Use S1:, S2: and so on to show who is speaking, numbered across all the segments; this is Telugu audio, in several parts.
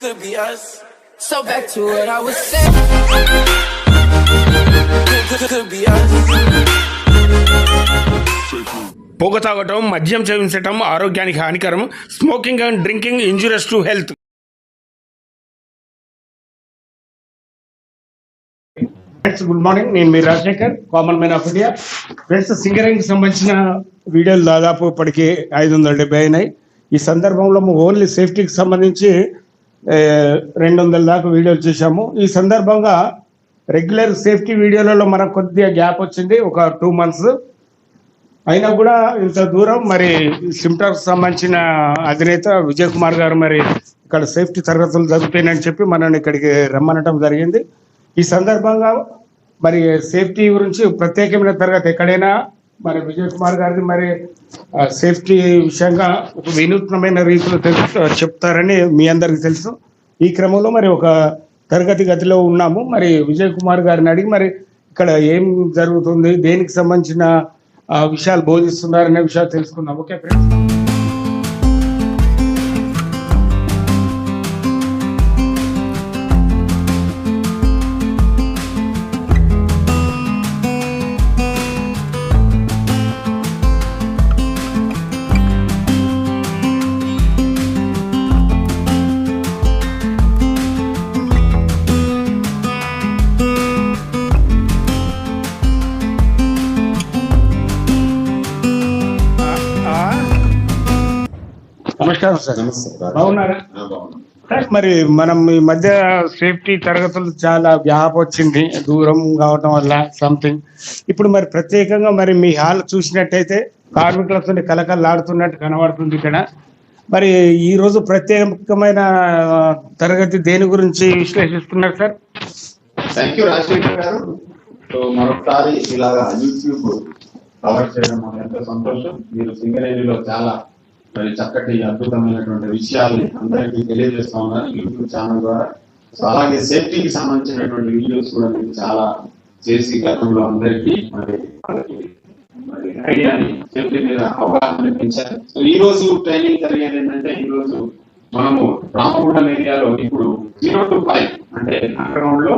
S1: could be us.
S2: So back to what I was saying.
S1: Could, be us.
S3: పొగ తాగటం మద్యం సేవించటం ఆరోగ్యానికి హానికరం smoking and drinking injurious to health good morning నేను మీ Rajasekhar common man of India friends singing సంబంధించిన వీడియోలు దాదాపు ఇప్పటికి ఐదు వందల డెబ్బై అయినాయి ఈ సందర్భంలో ఓన్లీ సేఫ్టీకి సంబంధించి రెండు వందల దాకా వీడియోలు చేశాము. ఈ సందర్భంగా రెగ్యులర్ సేఫ్టీ వీడియోలలో మనకు కొద్దిగా గ్యాప్ వచ్చింది ఒక టూ మంత్స్. అయినా కూడా ఇంత దూరం మరి సిమ్టార్కు సంబంధించిన అధినేత విజయ్ కుమార్ గారు మరి ఇక్కడ సేఫ్టీ తరగతులు జరుగుతాయని చెప్పి మనల్ని ఇక్కడికి రమ్మనటం జరిగింది. ఈ సందర్భంగా మరి సేఫ్టీ గురించి ప్రత్యేకమైన తరగతి ఎక్కడైనా మరి విజయ్ కుమార్ గారిని మరి సేఫ్టీ విషయంగా ఒక వినూత్నమైన రీతిలో తెలుసు చెప్తారని మీ అందరికీ తెలుసు. ఈ క్రమంలో మరి ఒక తరగతి గతిలో ఉన్నాము. మరి విజయ్ కుమార్ గారిని అడిగి మరి ఇక్కడ ఏం జరుగుతుంది దేనికి సంబంధించిన ఆ, విషయాలు బోధిస్తున్నారనే విషయాలు తెలుసుకుందాం. Okay friends? నమస్కారం సార్. బాగున్నారా? సార్, మరి మనం ఈ మధ్య సేఫ్టీ తరగతులు చాలా గ్యాప్ వచ్చింది. దూరం కావటం వల్ల సంథింగ్. ఇప్పుడు మరి ప్రత్యేకంగా మరి మీ హాల్ చూసినట్టయితే కార్మికులతో కలకల్లాడుతున్నట్టు కనబడుతుంది ఇక్కడ. మరి ఈ రోజు ప్రత్యేకమైన తరగతి దేని గురించి విశ్లేషిస్తున్నారు సార్?
S4: థ్యాంక్ యూ రాజశేఖర్ గారు. సో మరొకసారి ఇలాగా యూట్యూబ్ కవర్ చేయడం మాకు ఎంతో సంతోషం. మీరు సింగరేణిలో చాలా మరి చక్కటి అద్భుతమైనటువంటి విషయాలు అందరికీ తెలియజేస్తా ఉన్నారు. యూట్యూబ్ ఛానల్ ద్వారా. సో అలాగే సేఫ్టీకి సంబంధించినటువంటి వీడియోస్ కూడా మీరు చాలా చేసి గతంలో అందరికీ మరి మరి ఐడియాని సేఫ్టీ మీద అవగాహన పెంచారు సో ఈ రోజు ట్రైనింగ్ జరిగేది ఏంటంటే ఈ రోజు మనము రామగుండం ఏరియాలో ఇప్పుడు జీరో టు ఫైవ్ అంటే అండర్గ్రౌండ్లో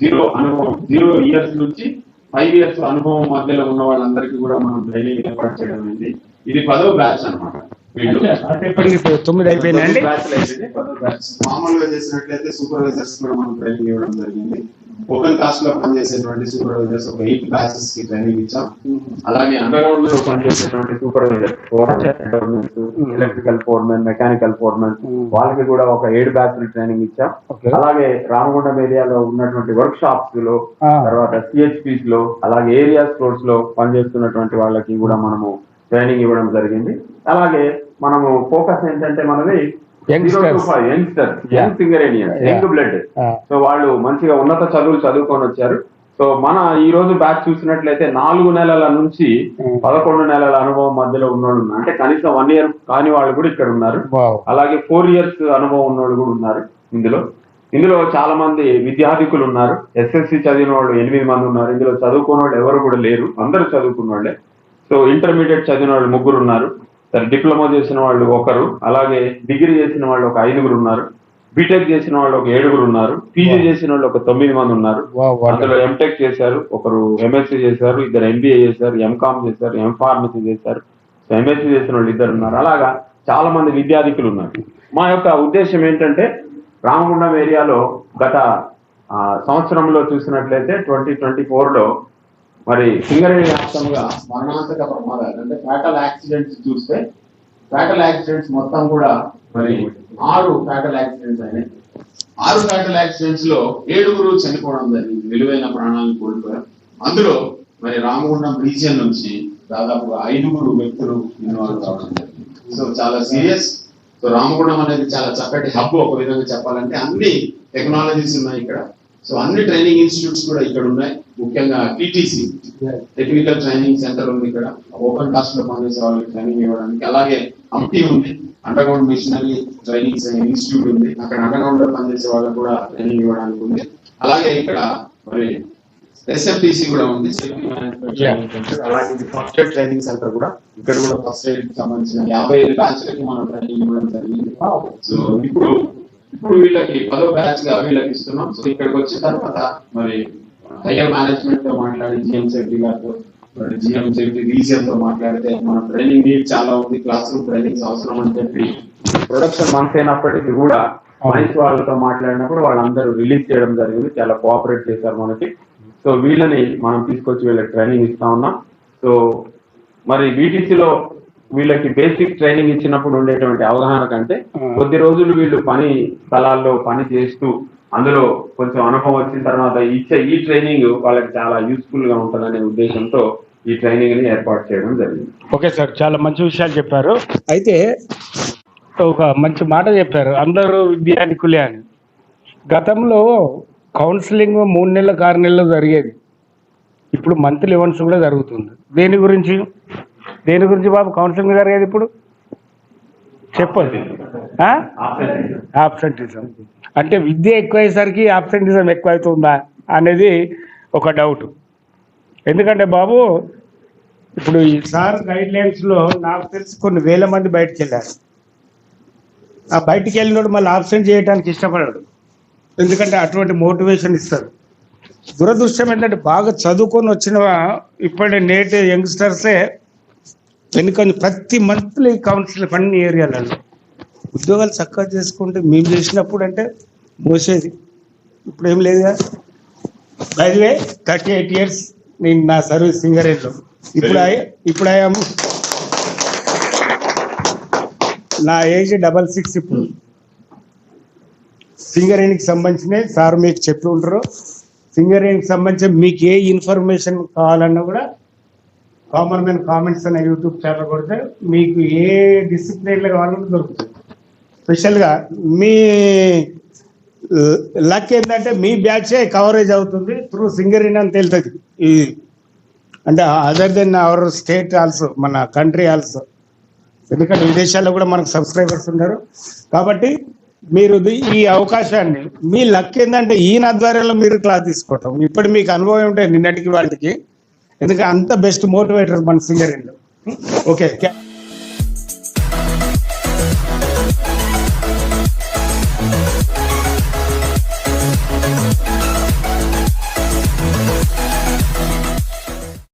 S4: జీరో అనుభవం జీరో ఇయర్స్ నుంచి ఫైవ్ ఇయర్స్ అనుభవం మధ్యలో ఉన్న వాళ్ళందరికీ కూడా మనం ట్రైనింగ్ ఏర్పాటు చేయడం అయింది ఇది పదో బ్యాచ్ అనమాట
S3: తొమ్మిది అయిపోయినాయండి
S4: బ్యాచ్లు అయిపోయింది, పదో బ్యాచ్. మామూలుగా చేసినట్లయితే సూపర్వైజర్స్ కూడా మనం ట్రైనింగ్ ఇవ్వడం జరిగింది. ఓపెన్ కాస్ట్లో పనిచేసేటువంటి సూపర్వైజర్స్ ఒక ఎయిట్ బ్యాచెస్కి ట్రైనింగ్ ఇచ్చాం. అలాగే అండర్గ్రౌండ్లో పనిచేసేటువంటి supervisor electrical foreman mechanical foreman వాళ్ళకి కూడా ఒక ఏడు బ్యాచ్ ట్రైనింగ్ ఇచ్చాం. అలాగే రామగుండం ఏరియాలో ఉన్నటువంటి వర్క్
S3: షాప్స్లో.
S4: తర్వాత సిహెచ్పిస్లో అలాగే ఏరియా స్టోర్స్లో పనిచేస్తున్నటువంటి వాళ్ళకి కూడా మనము ట్రైనింగ్ ఇవ్వడం జరిగింది. అలాగే మనము ఫోకస్ ఏంటంటే మనది. Youngster. Young Singarenian. Young blood. So వాళ్ళు మంచిగా ఉన్నత చదువులు చదువుకొని వచ్చారు. సో మన ఈ రోజు బ్యాచ్ చూసినట్లయితే నాలుగు నెలల నుంచి
S3: Mm.
S4: పదకొండు నెలల అనుభవం మధ్యలో ఉన్నోళ్ళు ఉన్నారు. అంటే కనీసం వన్ ఇయర్ కాని వాళ్ళు కూడా ఇక్కడ ఉన్నారు. అలాగే ఫోర్ ఇయర్స్ అనుభవం ఉన్నోళ్ళు కూడా ఉన్నారు ఇందులో. ఇందులో చాలా మంది విద్యార్థికులు ఉన్నారు. ఎస్ఎస్సి చదివిన వాళ్ళు ఎనిమిది మంది ఉన్నారు. ఇందులో చదువుకున్న వాళ్ళు ఎవరు కూడా లేరు. అందరూ చదువుకున్న వాళ్ళే సో ఇంటర్మీడియట్ చదివిన వాళ్ళు ముగ్గురు ఉన్నారు సరే డిప్లొమా చేసిన వాళ్ళు ఒకరు అలాగే డిగ్రీ చేసిన వాళ్ళు ఒక ఐదుగురు ఉన్నారు. బీటెక్ చేసిన వాళ్ళు ఒక ఏడుగురు ఉన్నారు. పీజీ. చేసిన వాళ్ళు ఒక తొమ్మిది మంది ఉన్నారు. అందులో ఎంటెక్ చేశారు ఒకరు ఎంఎస్సీ చేశారు ఇద్దరు ఎంబీఏ చేశారు ఎంకామ్ చేశారు ఎం ఫార్మసీ చేశారు ఎంఎస్సీ చేసిన వాళ్ళు ఇద్దరు ఉన్నారు. అలాగా చాలా మంది విద్యార్థికులు ఉన్నారు. మా యొక్క ఉద్దేశం ఏంటంటే రామగుండం ఏరియాలో గత సంవత్సరంలో చూసినట్లయితే ట్వంటీ ట్వంటీ లో మరి సింగరేణి వ్యాప్తంగా మరణాంతక ప్రమాదాలు అంటే ఫ్యాటల్ యాక్సిడెంట్స్ చూస్తే ఫ్యాటల్ యాక్సిడెంట్స్ మొత్తం కూడా మరి ఆరు ఫ్యాటల్ యాక్సిడెంట్స్ అయినాయి. ఆరు ఫ్యాటల్ యాక్సిడెంట్స్లో ఏడుగురు చనిపోవడం జరిగింది. విలువైన ప్రాణాలను కోల్పోయారు. అందులో మరి రామగుండం రీజియన్ నుంచి దాదాపుగా ఐదుగురు వ్యక్తులు ఇన్వాల్వ్ కావడం జరిగింది. సో చాలా సీరియస్ సో రామగుండం అనేది చాలా చక్కటి హబ్ ఒక విధంగా చెప్పాలంటే అన్ని టెక్నాలజీస్ ఉన్నాయి ఇక్కడ. సో అన్ని ట్రైనింగ్ ఇన్స్టిట్యూట్స్ కూడా ఇక్కడ ఉన్నాయి. ముఖ్యంగా టీటీసీ టెక్నికల్ ట్రైనింగ్ సెంటర్ ఉంది ఇక్కడ. ఓపెన్ కాస్ట్లో పనిచేసే వాళ్ళకి ట్రైనింగ్ ఇవ్వడానికి. అలాగే అంపి ఉంది. అండర్గ్రౌండ్ మిషనరీ ట్రైనింగ్ ఇన్స్టిట్యూట్ ఉంది. అక్కడ అండర్గ్రౌండ్లో పనిచేసే వాళ్ళకి కూడా ట్రైనింగ్ ఇవ్వడానికి ఉంది. అలాగే ఇక్కడ మరి ఎస్ఎఫ్టిసి కూడా ఉంది. అలాగే ఇది ఫస్ట్ ఎయిడ్ ట్రైనింగ్ సెంటర్ కూడా ఇక్కడ కూడా ఫస్ట్ ఎయిడ్ సంబంధించిన యాభై ఐదు బ్యాచ్లకి మనం ట్రైనింగ్ ఇవ్వడం జరిగింది. సో ఇప్పుడు
S1: ఇప్పుడు వీళ్ళకి పదో బ్యాచ్గా వీళ్ళకి ఇస్తున్నాం. సో ఇక్కడికి వచ్చిన తర్వాత మరి హైయర్ మేనేజ్మెంట్తో మాట్లాడి జిఎం సెక్రటరీ గారితో జిఎం సెక్రటరీ డీసీఎం తో మాట్లాడితే మన ట్రైనింగ్ నీడ్ చాలా ఉంది క్లాస్ రూమ్ ట్రైనింగ్స్ అవసరం అని చెప్పి
S4: ప్రొడక్షన్ మంత్ అయినప్పటికీ కూడా మైన్స్ వాళ్ళతో మాట్లాడినప్పుడు వాళ్ళందరూ రిలీజ్ చేయడం జరిగింది చాలా కోఆపరేట్ చేశారు మనకి. సో వీళ్ళని మనం తీసుకొచ్చి వీళ్ళకి ట్రైనింగ్ ఇస్తా ఉన్నాం. సో మరి వీటీసీలో వీళ్ళకి బేసిక్ ట్రైనింగ్ ఇచ్చినప్పుడు ఉండేటువంటి అవగాహన కంటే కొద్ది రోజులు వీళ్ళు పని స్థలాల్లో పని చేస్తూ అందులో కొంచెం అనుభవం వచ్చిన తర్వాత ఇచ్చే ఈ ట్రైనింగ్ వాళ్ళకి చాలా యూస్ఫుల్గా ఉంటుందనే ఉద్దేశంతో ఈ ట్రైనింగ్ని ఏర్పాటు చేయడం జరిగింది.
S3: ఓకే సార్ చాలా మంచి విషయాలు చెప్పారు. అయితే ఒక మంచి మాట చెప్పారు. అందరూ విద్యార్థికులే అని. గతంలో కౌన్సిలింగ్ మూడు నెలలకు ఆరు నెలలు జరిగేది. ఇప్పుడు మంత్లీ వన్స్ కూడా జరుగుతుంది. దేని గురించి? దేని గురించి బాబు? కౌన్సిలింగ్ జరిగేది ఇప్పుడు? చెప్పండి. ఆబ్సెంటిజం అంటే విద్య ఎక్కువయ్యేసరికి ఆబ్సెంటిజం ఎక్కువ అవుతుందా అనేది ఒక డౌట్ ఎందుకంటే బాబు ఇప్పుడు ఈ సార్ గైడ్ లైన్స్లో నాకు తెలిసి కొన్ని వేల మంది బయటకు వెళ్ళారు. ఆ బయటికి వెళ్ళినోడు మళ్ళీ ఆబ్సెంట్ చేయడానికి ఇష్టపడాడు. ఎందుకంటే అటువంటి మోటివేషన్ ఇస్తారు దురదృష్టం ఏంటంటే బాగా చదువుకొని వచ్చిన ఇప్పటి నేటి యంగ్స్టర్సే వెనుక ప్రతి మంత్లీ కౌన్సిల్ అన్ని ఏరియాలలో. ఉద్యోగాలు చక్కగా చేసుకుంటే మేము చేసినప్పుడు అంటే మోసేది ఇప్పుడు ఏం లేదుగా బైదివే థర్టీ ఎయిట్ ఇయర్స్ నేను నా సర్వీస్ సింగరేజ్లో ఇప్పుడు ఇప్పుడు అయ్యాము నా ఏజ్ డబల్ సిక్స్ ఇప్పుడు. సింగరేణికి సంబంధించిన సార్ మీకు చెప్పి ఉంటారు. సింగరేణికి సంబంధించి మీకు ఏ ఇన్ఫర్మేషన్ కావాలన్నా కూడా కామన్ మ్యాన్ కామెంట్స్ అనే యూట్యూబ్ ఛానల్ కొడితే మీకు ఏ డిసిప్లిన్లో కావాలన్నా దొరుకుతుంది స్పెషల్గా మీ లక్ ఏంటంటే మీ బ్యాచే కవరేజ్ అవుతుంది త్రూ సింగరేణి అని తెలుస్తుంది ఈ అంటే other than our state also మన కంట్రీ ఆల్సో ఎందుకంటే విదేశాల్లో కూడా మనకు సబ్స్క్రైబర్స్ ఉన్నారు. కాబట్టి మీరు ఈ అవకాశాన్ని మీ లక్ ఏంటంటే ఈయన ఆధ్వర్యంలో మీరు క్లాస్ తీసుకోవటం. ఇప్పుడు మీకు అనుభవం ఉంటాయి నిన్నటికి వాటికి ఎందుకంటే అంత బెస్ట్ మోటివేటర్ మన సింగర్ ఓకే